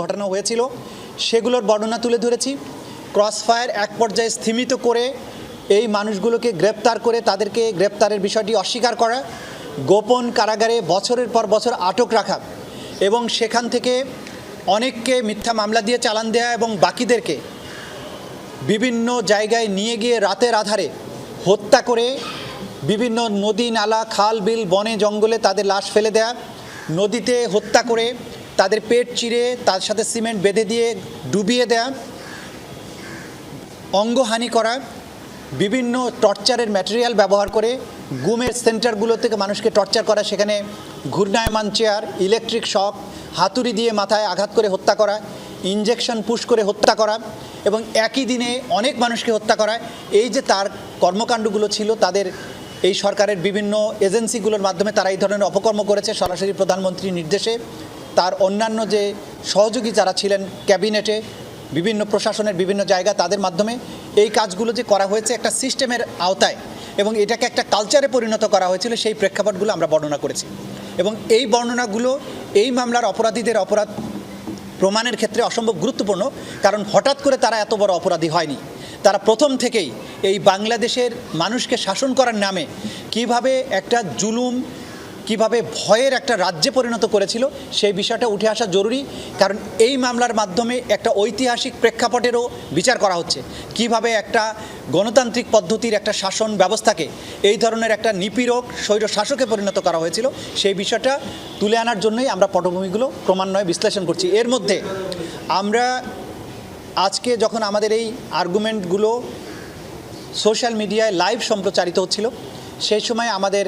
ঘটনা হয়েছিল, সেগুলোর বর্ণনা তুলে ধরেছি। ক্রসফায়ার এক পর্যায়ে স্থিমিত করে এই মানুষগুলোকে গ্রেপ্তার করে তাদেরকে গ্রেপ্তারের বিষয়টি অস্বীকার করা, গোপন কারাগারে বছরের পর বছর আটক রাখা এবং সেখান থেকে অনেককে মিথ্যা মামলা দিয়ে চালান দেওয়া এবং বাকিদেরকে বিভিন্ন জায়গায় নিয়ে গিয়ে রাতের আধারে হত্যা করে বিভিন্ন নদী, নালা, খাল, বিল, বনে, জঙ্গলে তাদের লাশ ফেলে দেয়া, নদীতে হত্যা করে তাদের পেট চিরে, তার সাথে সিমেন্ট বেঁধে দিয়ে ডুবিয়ে দেয়া, অঙ্গহানি করা, বিভিন্ন টর্চারের ম্যাটেরিয়াল ব্যবহার করে গুমের সেন্টারগুলো থেকে মানুষকে টর্চার করা, সেখানে ঘূর্ণায়মান চেয়ার ইলেকট্রিক শক হাতুড়ি দিয়ে মাথায় আঘাত করে হত্যা করা ইঞ্জেকশন পুশ করে হত্যা করা এবং একই দিনে অনেক মানুষকে হত্যা করা। এই যে তার কর্মকাণ্ডগুলো ছিল, তাদের এই সরকারের বিভিন্ন এজেন্সিগুলোর মাধ্যমে তারা এই ধরনের অপকর্ম করেছে। সরাসরি প্রধানমন্ত্রীর নির্দেশে তার অন্যান্য যে সহযোগী যারা ছিলেন ক্যাবিনেটে, বিভিন্ন প্রশাসনের বিভিন্ন জায়গা তাদের মাধ্যমে এই কাজগুলো যে করা হয়েছে একটা সিস্টেমের আওতায় এবং এটাকে একটা কালচারে পরিণত করা হয়েছিল, সেই প্রেক্ষাপটগুলো আমরা বর্ণনা করেছি। এবং এই বর্ণনাগুলো, এই মামলার অপরাধীদের অপরাধ প্রমাণের ক্ষেত্রে অসম্ভব গুরুত্বপূর্ণ, কারণ হঠাৎ করে তারা এত বড় অপরাধী হয়নি। তারা প্রথম থেকেই এই বাংলাদেশের মানুষকে শাসন করার নামে কীভাবে একটা জুলুম কীভাবে ভয়ের একটা রাজ্যে পরিণত করেছিল, সেই বিষয়টা উঠে আসা জরুরি, কারণ এই মামলার মাধ্যমে একটা ঐতিহাসিক প্রেক্ষাপটেরও বিচার করা হচ্ছে। কীভাবে একটা গণতান্ত্রিক পদ্ধতির একটা শাসন ব্যবস্থাকে এই ধরনের একটা নিপীড়ক, স্বৈর শাসকে পরিণত করা হয়েছিল, সেই বিষয়টা তুলে আনার জন্যই আমরা পটভূমিগুলো ক্রমান্বয়ে বিশ্লেষণ করছি। এর মধ্যে আমরা আজকে যখন আমাদের এই আর্গুমেন্টগুলো সোশ্যাল মিডিয়ায় লাইভ সম্প্রচারিত হচ্ছিল, সেই সময় আমাদের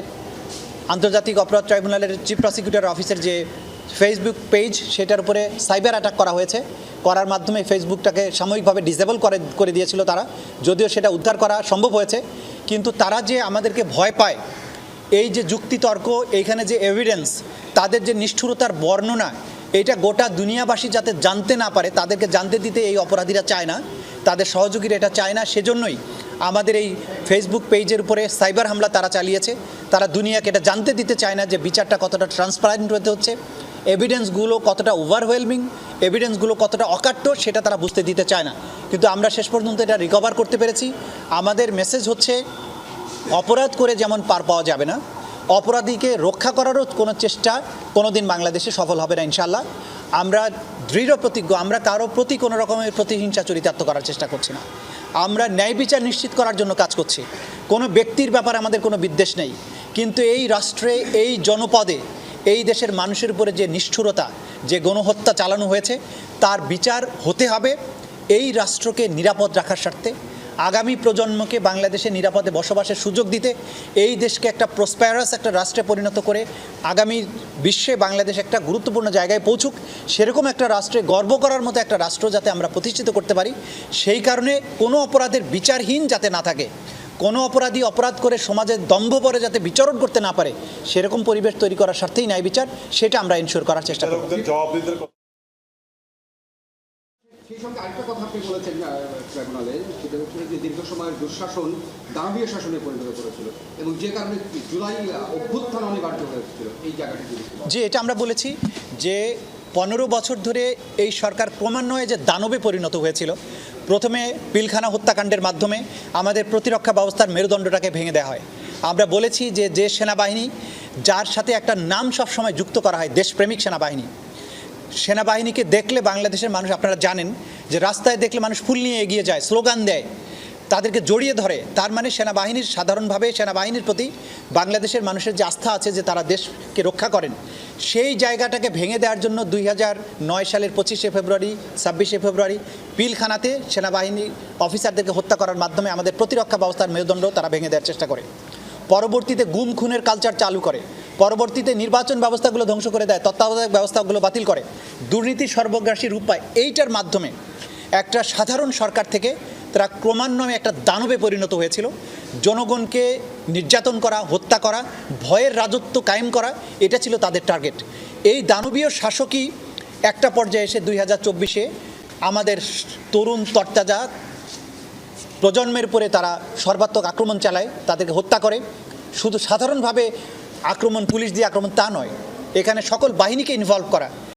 আন্তর্জাতিক অপরাধ ট্রাইব্যুনালের চিফ প্রসিকিউটর অফিসের যে ফেসবুক পেজ সেটার উপরে সাইবার অ্যাটাক করা হয়েছে। করার মাধ্যমে ফেসবুকটাকে সাময়িকভাবে ডিসেবল করে করে দিয়েছিল তারা। যদিও সেটা উদ্ধার করা সম্ভব হয়েছে, কিন্তু তারা যে আমাদেরকে ভয় পায়, এই যে যুক্তিতর্ক, এইখানে যে এভিডেন্স তাদের যে নিষ্ঠুরতার বর্ণনা, এটা গোটা দুনিয়াবাসী যাতে জানতে না পারে, তাদেরকে জানতে দিতে এই অপরাধীরা চায় না। তাদের সহযোগীরা এটা চায় না, সেজন্যই আমাদের এই ফেসবুক পেজের উপরে সাইবার হামলা তারা চালিয়েছে। তারা দুনিয়াকে এটা জানতে দিতে চায় না যে বিচারটা কতটা ট্রান্সপারেন্ট হতে হচ্ছে। এভিডেন্সগুলো কতটা ওভারওয়েলমিং এভিডেন্সগুলো কতটা অকাট্য, সেটা তারা বুঝতে দিতে চায় না। কিন্তু আমরা শেষ পর্যন্ত এটা রিকভার করতে পেরেছি। আমাদের মেসেজ হচ্ছে, অপরাধ করে যেমন পার পাওয়া যাবে না, অপরাধীকে রক্ষা করারও কোনো চেষ্টা কোনো দিন বাংলাদেশে সফল হবে না ইনশাল্লাহ আমরা দৃঢ় প্রতিজ্ঞ, আমরা কারও প্রতি কোনো রকমের প্রতিহিংসা চরিতার্থ করার চেষ্টা করছি না। আমরা ন্যায় বিচার নিশ্চিত করার জন্য কাজ করছি। কোনো ব্যক্তির ব্যাপারে আমাদের কোনো বিদ্বেষ নেই। কিন্তু এই রাষ্ট্রে, এই জনপদে, এই দেশের মানুষের উপরে যে নিষ্ঠুরতা, যে গণহত্যা চালানো হয়েছে, তার বিচার হতে হবে। এই রাষ্ট্রকে নিরাপদ রাখার স্বার্থে আগামী প্রজন্মকে বাংলাদেশে নিরাপদে বসবাসের সুযোগ দিতে এই দেশকে একটা প্রসপ্যারাস একটা রাষ্ট্রে পরিণত করে আগামী বিশ্বে বাংলাদেশ একটা গুরুত্বপূর্ণ জায়গায় পৌঁছুক, সেরকম একটা রাষ্ট্রে গর্ব করার মতো একটা রাষ্ট্র যাতে আমরা প্রতিষ্ঠিত করতে পারি, সেই কারণে কোনো অপরাধের বিচারহীন যাতে না থাকে, কোনো অপরাধী অপরাধ করে সমাজের দম্ভ পরে যাতে বিচরণ করতে না পারে, সেরকম পরিবেশ তৈরি করার স্বার্থেই ন্যায় বিচার, সেটা আমরা ইনশোর করার চেষ্টা করব। যে। যে এটা আমরা বলেছি যে পনেরো বছর ধরে এই সরকার ক্রমান্বয়ে যে দানবে পরিণত হয়েছিল, প্রথমে পিলখানা হত্যাকাণ্ডের মাধ্যমে আমাদের প্রতিরক্ষা ব্যবস্থার মেরুদণ্ডটাকে ভেঙে দেওয়া হয় আমরা বলেছি যে যে সেনাবাহিনী, যার সাথে একটা নাম সবসময় যুক্ত করা হয়, দেশপ্রেমিক সেনাবাহিনী সেনাবাহিনীকে দেখলে বাংলাদেশের মানুষ, আপনারা জানেন যে রাস্তায় দেখলে মানুষ ফুল নিয়ে এগিয়ে যায়, স্লোগান দেয়, তাদেরকে জড়িয়ে ধরে। তার মানে সেনাবাহিনীর সাধারণভাবে সেনাবাহিনীর প্রতি বাংলাদেশের মানুষের যে আস্থা আছে যে তারা দেশকে রক্ষা করেন, সেই জায়গাটাকে ভেঙে দেওয়ার জন্য দুই নয় সালের পঁচিশে ফেব্রুয়ারি, ছাব্বিশে ফেব্রুয়ারি পিলখানাতে সেনাবাহিনী অফিসারদেরকে হত্যা করার মাধ্যমে আমাদের প্রতিরক্ষা ব্যবস্থার মেরুদণ্ড তারা ভেঙে দেওয়ার চেষ্টা করে। পরবর্তীতে গুম খুনের কালচার চালু করে। পরবর্তীতে নির্বাচন ব্যবস্থাগুলো ধ্বংস করে দেয়, তত্ত্বাবধায়ক ব্যবস্থাগুলো বাতিল করে। দুর্নীতি সর্বগ্রাসী রূপ পায় এইটার মাধ্যমে একটা সাধারণ সরকার থেকে তারা ক্রমান্বয়ে একটা দানবে পরিণত হয়েছিল। জনগণকে নির্যাতন করা, হত্যা করা, ভয়ের রাজত্ব কায়েম করা, এটা ছিল তাদের টার্গেট। এই দানবীয় শাসকই একটা পর্যায়ে এসে দুই হাজার চব্বিশে আমাদের তরুণ তরতাজা প্রজন্মের উপরে তারা সর্বাত্মক আক্রমণ চালায়, তাদেরকে হত্যা করে। শুধু সাধারণভাবে আক্রমণ পুলিশ দিয়ে আক্রমণ তা নয়। এখানে সকল বাহিনীকে ইনভলভ করা।